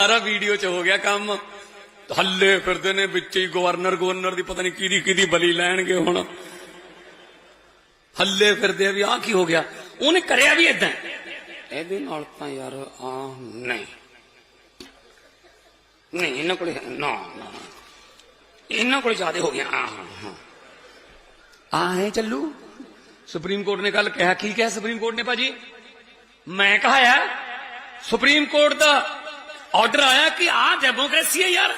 ਸਾਰਾ ਵੀਡੀਓ ਚ ਹੋ ਗਿਆ ਕੰਮ। ਹੱਲੇ ਫਿਰਦੇ ਨੇ ਵਿੱਚ ਹੀ ਗਵਰਨਰ ਗਵਰਨਰ ਦੀ ਪਤਾ ਨਹੀਂ ਕਿਹਦੀ ਕਿਹਦੀ ਬਲੀ ਲੈਣਗੇ ਹੁਣ। ਹੱਲੇ ਫਿਰਦੇ ਆ ਵੀ ਆਹ ਕੀ ਹੋ ਗਿਆ? ਉਹਨੇ ਕਰਿਆ ਵੀ ਇਦਾਂ ਇਹਦੇ ਨਾਲ ਤਾਂ ਯਾਰ ਆ ਨਹੀਂ। ਨਹੀਂ, ਇਹਨਾਂ ਕੋਲੇ ਨਾ ਨਾ। ਇਹਨਾਂ ਕੋਲੇ ਜ਼ਿਆਦਾ ਹੋ ਗਿਆ। ਆ ਹਾਂ ਹਾਂ ਆ ਹੈ ਚੱਲੂ। ਸੁਪਰੀਮ ਕੋਰਟ ਨੇ ਕੱਲ ਕਿਹਾ, ਕੀ ਕਿਹਾ ਸੁਪਰੀਮ ਕੋਰਟ ਨੇ ਭਾਜੀ? ਮੈਂ ਕਹਾਇਆ ਸੁਪਰੀਮ ਕੋਰਟ ਦਾ ਆਰਡਰ ਆਇਆ ਕਿ ਆਹ ਡੈਮੋਕ੍ਰੇਸੀ ਹੈ ਯਾਰ।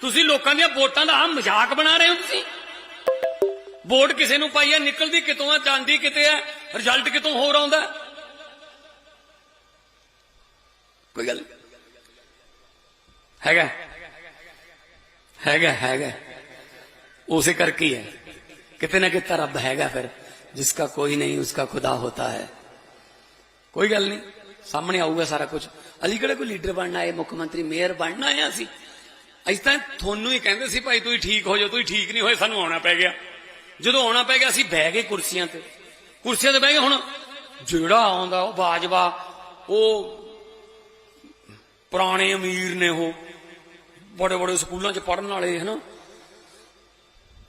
ਤੁਸੀਂ ਲੋਕਾਂ ਦੀਆਂ ਵੋਟਾਂ ਦਾ ਆਹ ਮਜ਼ਾਕ ਬਣਾ ਰਹੇ ਹੋ ਤੁਸੀਂ। ਵੋਟ ਕਿਸੇ ਨੂੰ ਪਾਈ ਹੈ, ਨਿਕਲਦੀ ਕਿਤੋਂ ਆ, ਜਾਂਦੀ ਕਿਤੇ ਹੈ ਰਿਜ਼ਲਟ ਕਿਤੋਂ ਹੋਰ ਆਉਂਦਾ। ਕੋਈ ਗੱਲ ਹੈਗਾ। ਹੈਗਾ ਹੈਗਾ। ਉਸੇ ਕਰਕੇ ਹੈ ਕਿਤੇ ਨਾ ਕਿਤੇ ਰੱਬ ਹੈਗਾ ਫਿਰ ਜਿਸ ਦਾ ਕੋਈ ਨਹੀਂ ਉਸ ਦਾ ਖੁਦਾ ਹੋਤਾ ਹੈ। ਕੋਈ ਗੱਲ ਨਹੀਂ। ਸਾਹਮਣੇ ਆਊਗਾ ਸਾਰਾ ਕੁਝ। ਅਲੀ ਕਿਹੜਾ ਕੋਈ ਲੀਡਰ ਬਣਨਾ ਹੈ, ਮੁੱਖ ਮੰਤਰੀ, ਮੇਅਰ ਬਣਨਾ ਹੈ ਅਸੀਂ। ਅਸੀਂ ਤਾਂ ਤੁਹਾਨੂੰ ਹੀ ਕਹਿੰਦੇ ਸੀ, ਭਾਈ ਤੁਸੀਂ ਠੀਕ ਹੋ ਜਾਓ, ਤੁਸੀਂ ਠੀਕ ਨਹੀਂ ਹੋਏ, ਸਾਨੂੰ ਆਉਣਾ ਪੈ ਗਿਆ। ਜਦੋਂ ਆਉਣਾ ਪੈ ਗਿਆ, ਅਸੀਂ ਬਹਿ ਗਏ ਕੁਰਸੀਆਂ ਤੇ। ਕੁਰਸੀਆਂ ਤੇ ਬਹਿ ਗਏ, ਹੁਣ ਜਿਹੜਾ ਆਉਂਦਾ, ਉਹ ਬਾਜਵਾ, ਉਹ ਪੁਰਾਣੇ ਅਮੀਰ ਨੇ ਉਹ। ਬੜੇ ਬੜੇ ਸਕੂਲਾਂ 'ਚ ਪੜਨ ਵਾਲੇ, ਹਨਾ?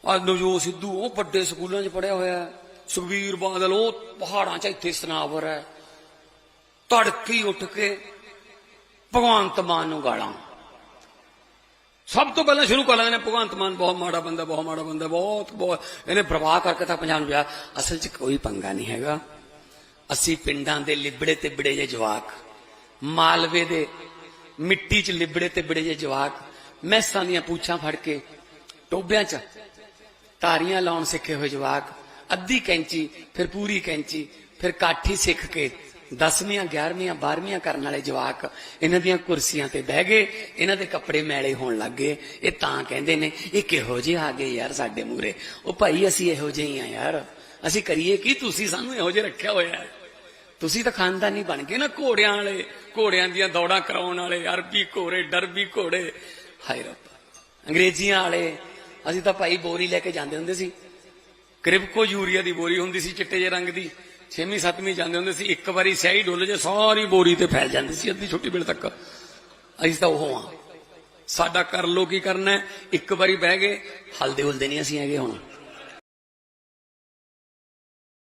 ਆ ਨਵਜੋਤ ਸਿੱਧੂ, ਉਹ ਵੱਡੇ ਸਕੂਲਾਂ 'ਚ ਪੜਿਆ ਹੋਇਆ ਸੁਖਬੀਰ ਬਾਦਲ, ਉਹ ਪਹਾੜਾਂ 'ਚ ਇੱਥੇ ਸਨਾਵਰ ਹੈ। ਤੜਕੀ ਉੱਠ ਕੇ ਭਗਵੰਤ ਮਾਨ ਨੂੰ ਗਾਲਾਂ। ਸਭ ਤੋਂ ਪਹਿਲਾਂ ਸ਼ੁਰੂ ਕਰ ਲੈਂਦੇ ਨੇ, ਭਗਵੰਤ ਮਾਨ ਬਹੁਤ ਮਾੜਾ ਬੰਦਾ, ਬਹੁਤ ਮਾੜਾ ਬੰਦਾ, ਬਹੁਤ ਬਹੁਤ। ਇਹਨੇ ਪ੍ਰਵਾਹ ਕਰਕੇ ਤਾਂ ਪੰਜਾਬ ਨੂੰ ਜਾ ਅਸਲ 'ਚ ਕੋਈ ਪੰਗਾ ਨਹੀਂ ਹੈਗਾ। ਅਸੀਂ ਪਿੰਡਾਂ ਦੇ ਲਿਬੜੇ ਤੇ ਬੜੇ ਜੇ ਜਵਾਕ, ਮਾਲਵੇ ਦੇ ਮਿੱਟੀ 'ਚ ਲਿਬੜੇ ਤੇ ਬੜੇ ਜੇ ਜਵਾਕ, ਮੈਸਾਂ ਦੀਆਂ ਪੂਛਾਂ ਫੜ ਕੇ ਟੋਬਿਆਂ 'ਚ ਤਾਰੀਆਂ ਲਾਉਣ ਸਿੱਖੇ ਹੋਏ ਜਵਾਕ, ਅੱਧੀ ਕੈਂਚੀ, ਫਿਰ ਪੂਰੀ ਕੈਂਚੀ, ਫਿਰ ਕਾਠੀ ਸਿੱਖ ਕੇ 10ਵੀਆਂ 11ਵੀਆਂ 12ਵੀਆਂ ਕਰਨ ਵਾਲੇ ਜਵਾਕ ਇਹਨਾਂ ਦੀਆਂ ਕੁਰਸੀਆਂ ਤੇ ਬਹਿ ਗਏ, ਇਹਨਾਂ ਦੇ ਕੱਪੜੇ ਮੈਲੇ ਹੋਣ ਲੱਗ ਗਏ। ਇਹ ਤਾਂ ਕਹਿੰਦੇ ਨੇ, ਇਹ ਕਿਹੋ ਜਿਹੇ ਆ ਗਏ ਯਾਰ ਸਾਡੇ ਮੂਰੇ ਉਹ ਭਾਈ ਅਸੀਂ ਇਹੋ ਜਿਹੇ ਹੀ ਆ ਯਾਰ। ਅਸੀਂ ਕਰੀਏ ਕੀ? ਤੁਸੀਂ ਸਾਨੂੰ ਇਹੋ ਜਿਹੇ ਰੱਖਿਆ ਹੋਇਆ ਹੈ। ਤੁਸੀਂ ਤਾਂ ਖਾਨਦਾਨੀ ਬਣ ਗਏ ਨਾ ਘੋੜਿਆਂ ਵਾਲੇ, ਘੋੜਿਆਂ ਦੀਆਂ ਦੌੜਾਂ ਕਰਾਉਣ ਵਾਲੇ, ਅਰਬੀ ਘੋੜੇ, ਡਰਬੀ ਘੋੜੇ। ਹਾਏ ਰੱਬ। ਅੰਗਰੇਜ਼ੀਆਂ ਵਾਲੇ, ਅਸੀਂ ਤਾਂ ਭਾਈ ਬੋਰੀ ਲੈ ਕੇ ਜਾਂਦੇ ਹੁੰਦੇ ਸੀ। ਕ੍ਰਿਪਕੋ ਯੂਰੀਆ ਦੀ ਬੋਰੀ ਹੁੰਦੀ ਸੀ ਚਿੱਟੇ ਜਿਹੇ ਰੰਗ ਦੀ 6ਵੀਂ 7ਵੀਂ ਜਾਂਦੇ ਹੁੰਦੇ ਸੀ, ਇੱਕ ਵਾਰੀ ਸਿਆਹੀ ਡੁੱਲ ਜੇ ਸਾਰੀ ਬੋਰੀ ਤੇ ਫੈਲ ਜਾਂਦੀ ਸੀ ਅੱਧੀ ਛੋਟੀ ਵੇਲੇ ਤੱਕ। ਅਸੀਂ ਤਾਂ ਉਹ ਹਾਂ। ਸਾਡਾ ਕਰ ਲੋ ਕੀ ਕਰਨਾ ਇੱਕ ਵਾਰੀ ਬਹਿ ਗਏ, ਹਲਦੇ ਹੁਲਦੇ ਨਹੀਂ ਅਸੀਂ ਹੈਗੇ ਹੁਣ।